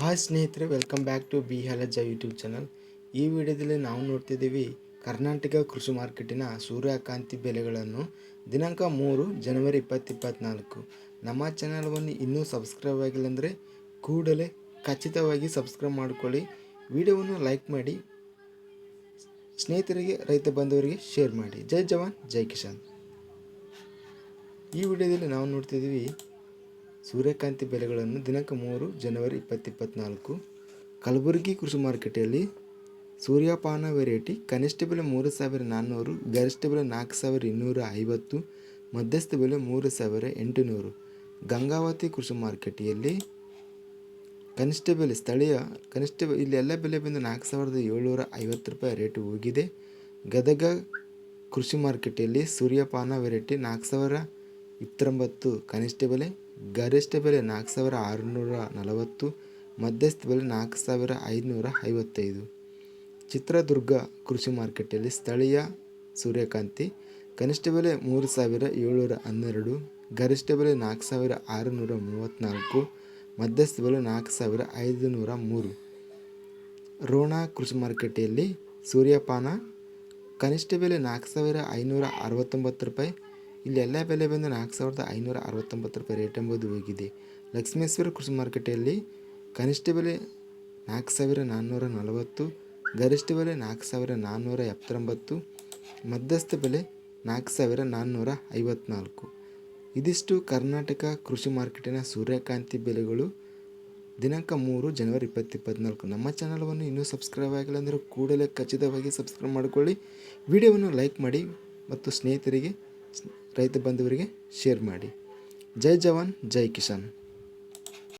Hi ಸ್ನೇಹಿತರೆ welcome back to ಬಿ ಹಲಜ ಯೂಟ್ಯೂಬ್ ಚಾನಲ್ ಈ ವಿಡಿಯೋದಲ್ಲಿ ನಾವು ನೋಡ್ತಿದ್ದೀವಿ ಕರ್ನಾಟಕ ಕೃಷಿ ಮಾರ್ಕೆಟಿನ ಸೂರ್ಯಕಾಂತಿ ಬೆಲೆಗಳನ್ನು ದಿನಾಂಕ ಮೂರು ಜನವರಿ ಇಪ್ಪತ್ತಿಪ್ಪತ್ನಾಲ್ಕು ನಮ್ಮ ಚಾನಲ್ವನ್ನು ಇನ್ನೂ ಸಬ್ಸ್ಕ್ರೈಬ್ ಆಗಿಲ್ಲ ಅಂದರೆ ಕೂಡಲೇ ಖಚಿತವಾಗಿ ಸಬ್ಸ್ಕ್ರೈಬ್ ಮಾಡಿಕೊಳ್ಳಿ. ವಿಡಿಯೋವನ್ನು ಲೈಕ್ ಮಾಡಿ. ಸ್ನೇಹಿತರಿಗೆ, ರೈತ ಬಂಧುವರಿಗೆ ಶೇರ್ ಮಾಡಿ. ಜೈ ಜವಾನ್, ಜೈ ಕಿಶಾನ್ ಈ ವಿಡಿಯೋದಲ್ಲಿ ನಾವು ನೋಡ್ತಿದ್ದೀವಿ ಸೂರ್ಯಕಾಂತಿ ಬೆಲೆಗಳನ್ನು ದಿನಾಂಕ ಮೂರು ಜನವರಿ ಇಪ್ಪತ್ತಿಪ್ಪತ್ನಾಲ್ಕು. ಕಲಬುರಗಿ ಕೃಷಿ ಮಾರುಕಟ್ಟೆಯಲ್ಲಿ ಸೂರ್ಯಪಾನ ವೆರೈಟಿ ಕನಿಷ್ಠ ಬೆಲೆ ಮೂರು ಸಾವಿರ ನಾನ್ನೂರು, ಗರಿಷ್ಠ ಬೆಲೆ ನಾಲ್ಕು ಸಾವಿರ ಇನ್ನೂರ ಐವತ್ತು, ಮಧ್ಯಸ್ಥ ಬೆಲೆ ಮೂರು ಸಾವಿರ ಎಂಟುನೂರು. ಗಂಗಾವತಿ ಕೃಷಿ ಮಾರುಕಟ್ಟೆಯಲ್ಲಿ ಕನಿಷ್ಠ ಬೆಲೆ ಸ್ಥಳೀಯ ಕನಿಷ್ಠ ಇಲ್ಲಿ ಎಲ್ಲ ಬೆಲೆ ಬಂದು ನಾಲ್ಕು ಸಾವಿರದ ಏಳ್ನೂರ ಐವತ್ತು ರೂಪಾಯಿ ರೇಟ್ ಹೋಗಿದೆ. ಗದಗ ಕೃಷಿ ಮಾರುಕಟ್ಟೆಯಲ್ಲಿ ಸೂರ್ಯಪಾನ ವೆರೈಟಿ ನಾಲ್ಕು ಸಾವಿರ ಇಪ್ಪತ್ತೊಂಬತ್ತು ಕನಿಷ್ಠ ಬೆಲೆ ಗರಿಷ್ಠ ಬೆಲೆ ನಾಲ್ಕು ಸಾವಿರ ಆರುನೂರ ನಲವತ್ತು, ಮಧ್ಯಸ್ಥ ಬೆಲೆ ನಾಲ್ಕು ಸಾವಿರ ಐದುನೂರ ಐವತ್ತೈದು. ಚಿತ್ರದುರ್ಗ ಕೃಷಿ ಮಾರುಕಟ್ಟೆಯಲ್ಲಿ ಸ್ಥಳೀಯ ಸೂರ್ಯಕಾಂತಿ, ಕನಿಷ್ಠ ಬೆಲೆ ಮೂರು ಸಾವಿರ ಏಳ್ನೂರ ಹನ್ನೆರಡು, ಗರಿಷ್ಠ ಬೆಲೆ ನಾಲ್ಕು ಸಾವಿರ ಆರುನೂರ ಮೂವತ್ತ್ನಾಲ್ಕು ಮಧ್ಯಸ್ಥ ಬೆಲೆ ನಾಲ್ಕು ಸಾವಿರ ಐದುನೂರ ಮೂರು. ರೋಣ ಕೃಷಿ ಮಾರುಕಟ್ಟೆಯಲ್ಲಿ ಸೂರ್ಯಪಾನ, ಕನಿಷ್ಠ ಬೆಲೆ ನಾಲ್ಕು ಸಾವಿರ ಐನೂರ ಅರವತ್ತೊಂಬತ್ತು ರೂಪಾಯಿ ಇಲ್ಲಿ ಎಲ್ಲ ಬೆಲೆ ಬಂದು ನಾಲ್ಕು ಸಾವಿರದ ಐನೂರ ಅರವತ್ತೊಂಬತ್ತು ರೂಪಾಯಿ ರೇಟ್ ಎಂಬುದು ಹೋಗಿದೆ. ಲಕ್ಷ್ಮೇಶ್ವರ ಕೃಷಿ ಮಾರುಕಟ್ಟೆಯಲ್ಲಿ ಕನಿಷ್ಠ ಬೆಲೆ ನಾಲ್ಕು ಸಾವಿರ ನಾನ್ನೂರ ನಲವತ್ತು, ಗರಿಷ್ಠ ಬೆಲೆ ನಾಲ್ಕು ಸಾವಿರ ನಾನ್ನೂರ ಎಪ್ಪತ್ತೊಂಬತ್ತು, ಮಧ್ಯಸ್ಥ ಬೆಲೆ ನಾಲ್ಕು ಸಾವಿರ ನಾನ್ನೂರ ಐವತ್ನಾಲ್ಕು. ಇದಿಷ್ಟು ಕರ್ನಾಟಕ ಕೃಷಿ ಮಾರ್ಕೆಟಿನ ಸೂರ್ಯಕಾಂತಿ ಬೆಲೆಗಳು ದಿನಾಂಕ ಮೂರು ಜನವರಿ ಇಪ್ಪತ್ತಿಪ್ಪತ್ನಾಲ್ಕು ನಮ್ಮ ಚಾನಲವನ್ನು ಇನ್ನೂ ಸಬ್ಸ್ಕ್ರೈಬ್ ಆಗಿಲ್ಲ ಅಂದರೆ ಕೂಡಲೇ ಖಚಿತವಾಗಿ ಸಬ್ಸ್ಕ್ರೈಬ್ ಮಾಡಿಕೊಳ್ಳಿ. ವಿಡಿಯೋವನ್ನು ಲೈಕ್ ಮಾಡಿ ಮತ್ತು ಸ್ನೇಹಿತರಿಗೆ ರೈತ ಬಂಧುವರಿಗೆ ಶೇರ್ ಮಾಡಿ. ಜೈ ಜವಾನ್ ಜೈ ಕಿಸಾನ್.